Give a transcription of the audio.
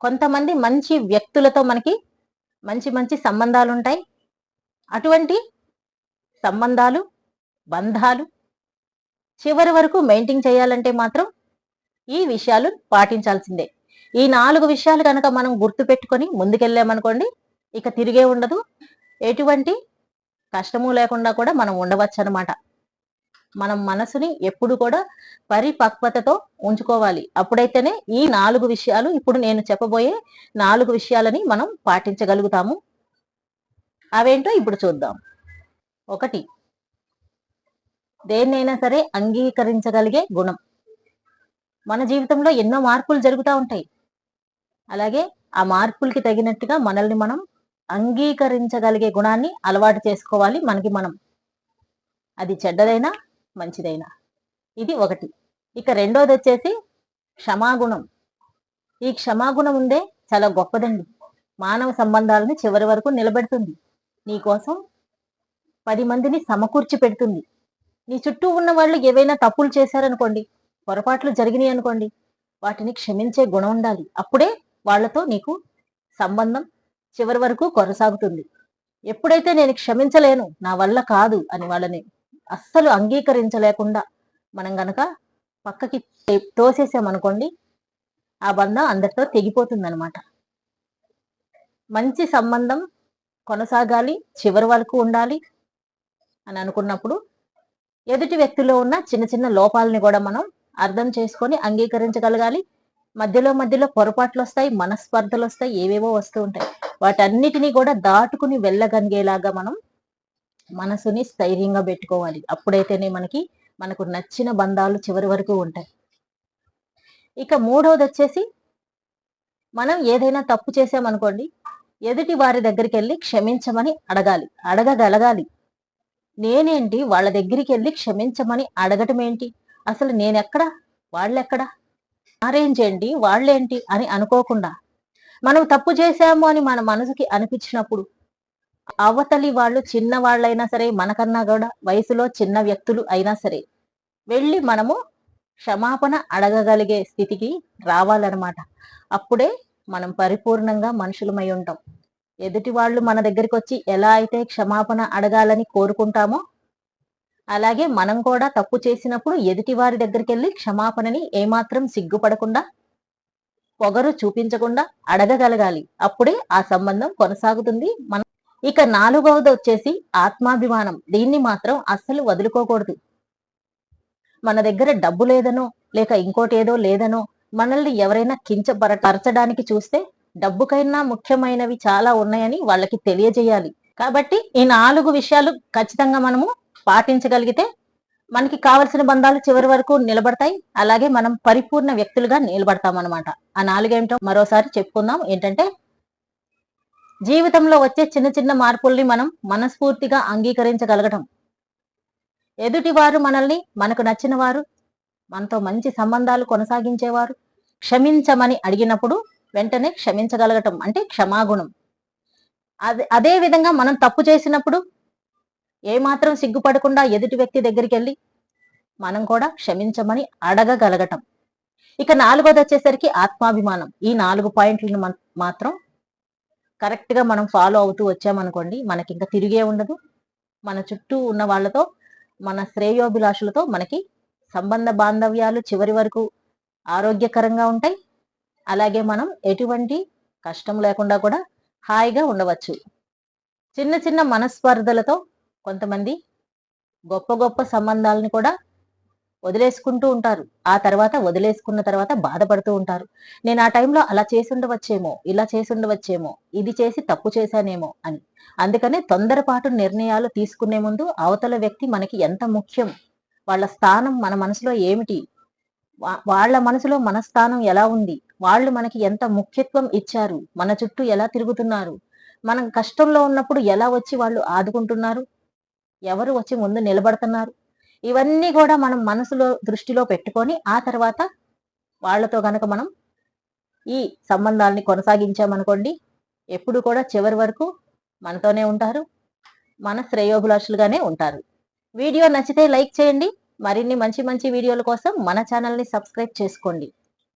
కొంతమంది మంచి వ్యక్తులతో మనకి మంచి మంచి సంబంధాలు ఉంటాయి అటువంటి సంబంధాలు బంధాలు చివరి వరకు మెయింటైన్ చేయాలంటే మాత్రం ఈ విషయాలు పాటించాల్సిందే. ఈ నాలుగు విషయాలు కనుక మనం గుర్తు పెట్టుకొని ముందుకెళ్ళామనుకోండి ఇక తిరిగే ఉండదు. ఎటువంటి కష్టము లేకుండా కూడా మనం ఉండవచ్చు అనమాట మనం మనసుని ఎప్పుడు కూడా పరిపక్వతతో ఉంచుకోవాలి. అప్పుడైతేనే ఈ నాలుగు విషయాలు ఇప్పుడు నేను చెప్పబోయే నాలుగు విషయాలని మనం పాటించగలుగుతాము. అవేంటో ఇప్పుడు చూద్దాం. ఒకటి దేన్నైనా సరే అంగీకరించగలిగే గుణం. మన జీవితంలో ఎన్నో మార్పులు జరుగుతూ ఉంటాయి. అలాగే ఆ మార్పులకి తగినట్టుగా మనల్ని మనం అంగీకరించగలిగే గుణాన్ని అలవాటు చేసుకోవాలి మనకి మనం. అది చెడ్డదైనా మంచిదైనా. ఇది ఒకటి. ఇక రెండోది వచ్చేసి క్షమాగుణం. ఈ క్షమాగుణం ఉందే చాలా గొప్పదండి. మానవ సంబంధాలను చివరి వరకు నిలబెడుతుంది. నీకోసం పది మందిని సమకూర్చి పెడుతుంది. నీ చుట్టూ ఉన్న వాళ్ళు ఏవైనా తప్పులు చేశారనుకోండి పొరపాట్లు జరిగినాయి అనుకోండి వాటిని క్షమించే గుణం ఉండాలి. అప్పుడే వాళ్ళతో నీకు సంబంధం చివరి వరకు కొనసాగుతుంది. ఎప్పుడైతే నేను క్షమించలేను నా వల్ల కాదు అని వాళ్ళని అస్సలు అంగీకరించలేకుండా మనం గనక పక్కకి తోసేసామనుకోండి ఆ బంధం అందరితో తెగిపోతుంది అనమాట మంచి సంబంధం కొనసాగాలి చివరి వరకు ఉండాలి అని అనుకున్నప్పుడు ఎదుటి వ్యక్తిలో ఉన్న చిన్న చిన్న లోపాలని కూడా మనం అర్థం చేసుకొని అంగీకరించగలగాలి. మధ్యలో మధ్యలో పొరపాట్లు వస్తాయి మనస్పర్ధలు వస్తాయి ఏవేవో వస్తూ ఉంటాయి. వాటన్నిటినీ కూడా దాటుకుని వెళ్ళగలిగేలాగా మనం మనసుని స్థైర్యంగా పెట్టుకోవాలి. అప్పుడైతేనే మనకి మనకు నచ్చిన బంధాలు చివరి వరకు ఉంటాయి. ఇక మూడవది వచ్చేసి మనం ఏదైనా తప్పు చేసామనుకోండి ఎదుటి వారి దగ్గరికి వెళ్ళి క్షమించమని అడగాలి. అడగగలగాలి. నేనేంటి? వాళ్ళ దగ్గరికి వెళ్ళి క్షమించమని అడగటం ఏంటి? అసలు నేనెక్కడా? వాళ్ళెక్కడా? అరేంజ్ ఏంటి వాళ్ళేంటి? అని అనుకోకుండా. మనం తప్పు చేశాము అని మన మనసుకి అనిపించినప్పుడు అవతలి వాళ్ళు చిన్న వాళ్ళైనా సరే మనకన్నా కూడా వయసులో చిన్న వ్యక్తులు అయినా సరే వెళ్ళి మనము క్షమాపణ అడగగలిగే స్థితికి రావాలన్నమాట. అప్పుడే మనం పరిపూర్ణంగా మనుషులమై ఉంటాం. ఎదుటి వాళ్ళు మన దగ్గరికి వచ్చి ఎలా అయితే క్షమాపణ అడగాలని కోరుకుంటామో అలాగే మనం కూడా తప్పు చేసినప్పుడు ఎదుటి వారి దగ్గరికి వెళ్ళి క్షమాపణని ఏమాత్రం సిగ్గుపడకుండా పొగరు చూపించకుండా అడగగలగాలి. అప్పుడే ఆ సంబంధం కొనసాగుతుంది. మన ఇక నాలుగవది వచ్చేసి ఆత్మాభిమానం. దీన్ని మాత్రం అస్సలు వదులుకోకూడదు. మన దగ్గర డబ్బు లేదనో లేక ఇంకోటి ఏదో లేదనో మనల్ని ఎవరైనా కించపరచడానికి చూస్తే డబ్బుకైనా ముఖ్యమైనవి చాలా ఉన్నాయని వాళ్ళకి తెలియజేయాలి. కాబట్టి ఈ నాలుగు విషయాలు ఖచ్చితంగా మనము పాటించగలిగితే మనకి కావలసిన బంధాలు చివరి వరకు నిలబడతాయి. అలాగే మనం పరిపూర్ణ వ్యక్తులుగా నిలబడతాం అనమాట ఆ నాలుగేమిటో మరోసారి చెప్పుకుందాం. ఏంటంటే జీవితంలో వచ్చే చిన్న చిన్న మార్పుల్ని మనం మనస్ఫూర్తిగా అంగీకరించగలగటం. ఎదుటివారు మనల్ని మనకు నచ్చిన వారు మనతో మంచి సంబంధాలు కొనసాగించేవారు క్షమించమని అడిగినప్పుడు వెంటనే క్షమించగలగటం అంటే క్షమాగుణం. అదే అదే విధంగా మనం తప్పు చేసినప్పుడు ఏమాత్రం సిగ్గుపడకుండా ఎదుటి వ్యక్తి దగ్గరికి వెళ్ళి మనం కూడా క్షమించమని అడగగలగటం. ఇక నాలుగోది వచ్చేసరికి ఆత్మాభిమానం. ఈ నాలుగు పాయింట్లను మాత్రం కరెక్ట్గా మనం ఫాలో అవుతూ వచ్చామనుకోండి మనకి ఇంకా తిరిగే ఉండదు. మన చుట్టూ ఉన్న వాళ్ళతో మన శ్రేయోభిలాషులతో మనకి సంబంధ బాంధవ్యాలు చివరి వరకు ఆరోగ్యకరంగా ఉంటాయి. అలాగే మనం ఎటువంటి కష్టం లేకుండా కూడా హాయిగా ఉండవచ్చు. చిన్న చిన్న మనస్పర్ధలతో కొంతమంది గొప్ప గొప్ప సంబంధాలను కూడా వదిలేసుకుంటూ ఉంటారు. ఆ తర్వాత వదిలేసుకున్న తర్వాత బాధపడుతూ ఉంటారు. నేను ఆ టైంలో అలా చేసి ఉండవచ్చేమో ఇలా చేసి ఉండవచ్చేమో ఇది చేసి తప్పు చేశానేమో అని. అందుకనే తొందరపాటు నిర్ణయాలు తీసుకునే ముందు అవతల వ్యక్తి మనకి ఎంత ముఖ్యం వాళ్ళ స్థానం మన మనసులో ఏమిటి వాళ్ళ మనసులో మన స్థానం ఎలా ఉంది వాళ్ళు మనకి ఎంత ముఖ్యత్వం ఇచ్చారు మన చుట్టూ ఎలా తిరుగుతున్నారు మనం కష్టంలో ఉన్నప్పుడు ఎలా వచ్చి వాళ్ళు ఆదుకుంటున్నారు ఎవరు వచ్చి ముందు నిలబడుతున్నారు ఇవన్నీ కూడా మనం మనసులో దృష్టిలో పెట్టుకొని ఆ తర్వాత వాళ్ళతో గనక మనం ఈ సంబంధాలని కొనసాగించామనుకోండి ఎప్పుడు కూడా చివరి వరకు మనతోనే ఉంటారు మన శ్రేయోభిలాషులుగానే ఉంటారు. వీడియో నచ్చితే లైక్ చేయండి మరిన్ని మంచి మంచి వీడియోల కోసం మన ఛానల్ని సబ్స్క్రైబ్ చేసుకోండి.